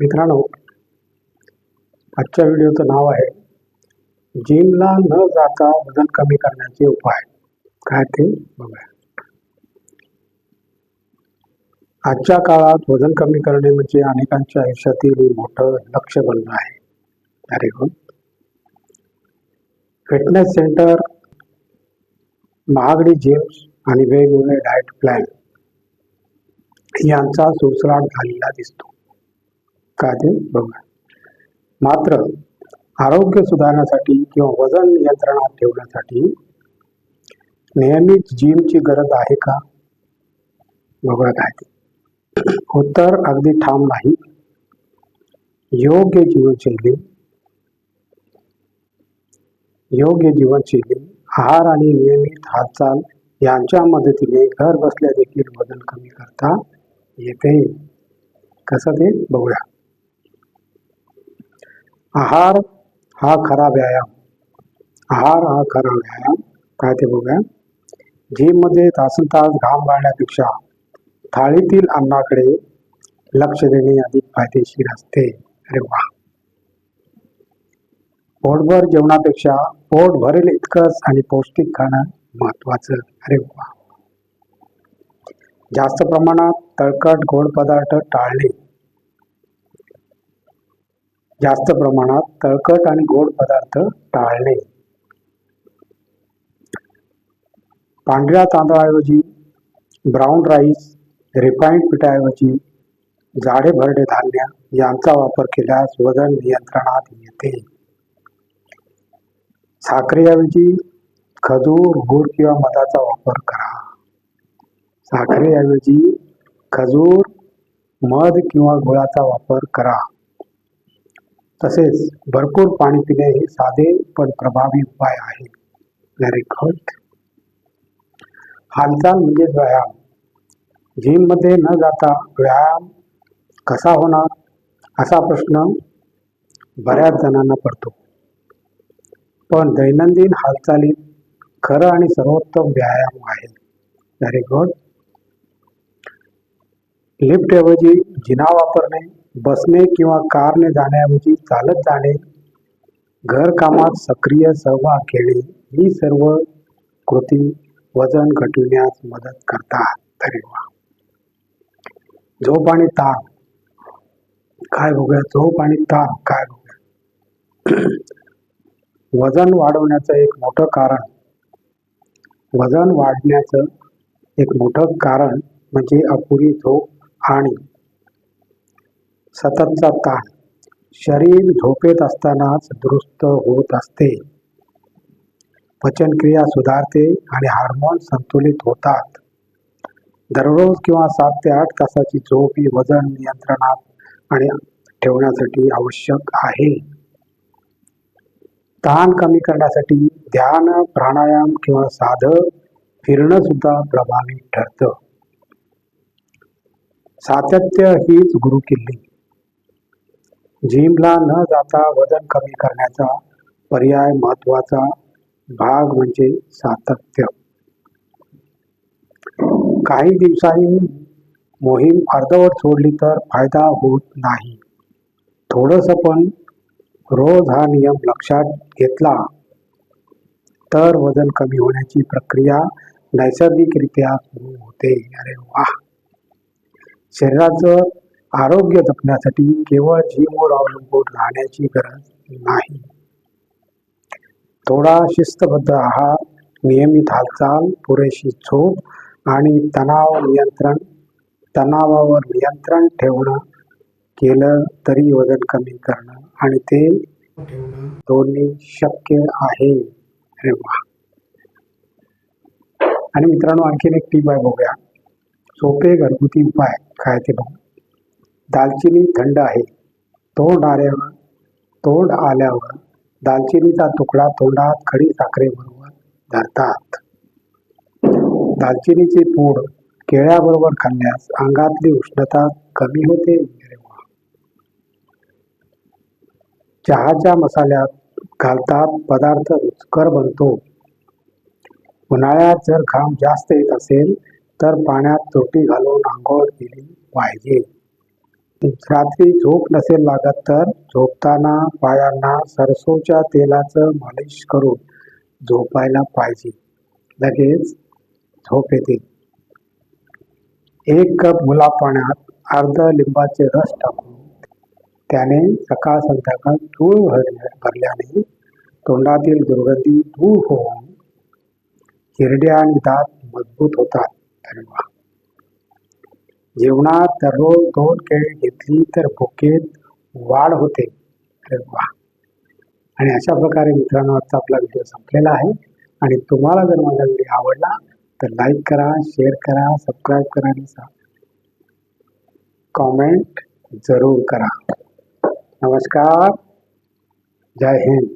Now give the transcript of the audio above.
मित्रांनो आजच्या व्हिडिओचं नाव आहे जिमला न जाता वजन कमी करण्याचे उपाय. काय ते? बघूया. आजच्या काळात वजन कमी करणे म्हणजे अनेकांच्या आयुष्यातील मोठं लक्ष बनलं आहे. अरे फिटनेस सेंटर महागडी जिम्स आणि वेगवेगळे डाएट प्लॅन यांचा सुळसुळाट झालेला दिसतो. का ते बघा. मात्र आरोग्य सुधारण्यासाठी किंवा वजन नियंत्रणात ठेवण्यासाठी नियमित जिमची गरज आहे का? बघा काय ते उत्तर अगदी ठाम नाही. योग्य जीवनशैली योग्य जीवनशैली आहार आणि नियमित हालचाल यांच्या मदतीने घर बसल्या देखील वजन कमी करता येते. कसं ते? बघूया. आहार हा खरा व्यायाम. आहार हा खरा व्यायाम. काय ते बघूया. जिममध्ये तासन तास घाम गाळण्यापेक्षा थाळीतील अन्नाकडे लक्ष देणे अधिक फायदेशीर असते. अरे वा पोटभर जेवणापेक्षा पोट भरेल इतकंच आणि पौष्टिक खाणं महत्वाचं अरे वा जास्त प्रमाणात तळकट गोड पदार्थ टाळणे जास्त प्रमाणात तळकट आणि गोड पदार्थ टाळणे पांढऱ्या तांदळाऐवजी ब्राऊन राईस रिफाईंड पिठाऐवजी जाडे भरडे धान्य यांचा वापर केल्यास वजन नियंत्रणात येते. साखरेऐवजी खजूर गूळ किंवा मधाचा वापर करा. साखरेऐवजी खजूर मध किंवा गुळाचा वापर करा. तसेच भरपूर पाणी पिणे हे साधे पण प्रभावी उपाय आहे. हालचाल म्हणजेच व्यायाम. जिममध्ये न जाता व्यायाम कसा होणार? असा प्रश्न बऱ्याच जणांना पडतो. पण दैनंदिन हालचालीत खरं आणि सर्वोत्तम व्यायाम आहे. व्हेरी गुड लिफ्टऐवजी जिना वापरणे बसणे किंवा कारने जाण्याऐवजी चालत जाणे घरकामात सक्रिय सहभाग घेणे ही सर्व कृती वजन घटविण्यास मदत करतात. तरी वा झोप आणि ताण. काय बघूया? झोप आणि ताण काय बघूया? वजन वाढवण्याचं एक मोठं कारण वजन वाढण्याचं एक मोठं कारण म्हणजे अपुरी झोप आणि सततचा ताण शरीर झोपेत असतानाच दुरुस्त होत असते. पचनक्रिया सुधारते आणि हार्मोन संतुलित होतात. दररोज किंवा सात ते आठ तासाची झोप ही वजन नियंत्रणात आणि ठेवण्यासाठी आवश्यक आहे. ताण कमी करण्यासाठी ध्यान प्राणायाम किंवा साधं फिरणं सुद्धा प्रभावी ठरतं. सातत्य हीच गुरुकिल्ली. जिमला न जाता वजन कमी करण्याचा पर्याय महत्त्वाचा भाग म्हणजे सातत्य. काही दिवसांनी मोहीम अर्धवट सोडली तर फायदा होत नाही. थोडस पण रोज हा नियम लक्षात घेतला तर वजन कमी होण्याची प्रक्रिया नैसर्गिकरित्या सुरू होते. अरे वा शरीराचं आरोग्य जपण्यासाठी केवळ जिमवर अवलंबून राहण्याची गरज नाही. थोडा शिस्तबद्ध आहार नियमित हालचाल पुरेशी झोप आणि तणाव नियंत्रण तणावावर नियंत्रण ठेवणं केलं तरी वजन कमी करणं आणि ते ठेवणं दोन्ही शक्य आहे. अरे वा. आणि मित्रांनो आणखीन एक टीप आहे बघूया. सोपे घरगुती उपाय काय ते बघू दालचिनी थंड आहे. तोंड आल्यावर तोंड आल्यावर दालचिनीचा तुकडा तोंडात खडी साखरेबरोबर धरतात. दालचिनीचे पूड केळ्याबरोबर खाल्ल्यास अंगातली उष्णता कमी होते. चहाच्या मसाल्यात घालतात पदार्थ रुचकर बनतो. उन्हाळ्यात जर घाम जास्त येत असेल तर पाण्यात चोटी घालून आंघोळ केली पाहिजे. रात्री झोप नसेल लागत तर झोपताना पायांना सरसोच्या तेलाचं मालिश करून झोपायला पाहिजे. लगेच झोप येते. एक कप मुला पाण्यात अर्ध लिंबाचे रस टाकून त्याने सकाळ संध्याकाळ धूळ भरल्या भरल्याने तोंडातील दुर्गंधी दूर होऊन हिरड्या आणि दात मजबूत होतात. धन्यवाद. जेवणात दररोज दोन केळी घेतली तर भुकेत वाढ होते. अरे वा! आणि अशा प्रकारे मित्रांनो आजचा आपला व्हिडिओ संपलेला आहे. आणि तुम्हाला जर माझा व्हिडिओ आवडला तर लाईक करा शेअर करा सबस्क्राईब करा आणि कॉमेंट जरूर करा. नमस्कार. जय हिंद.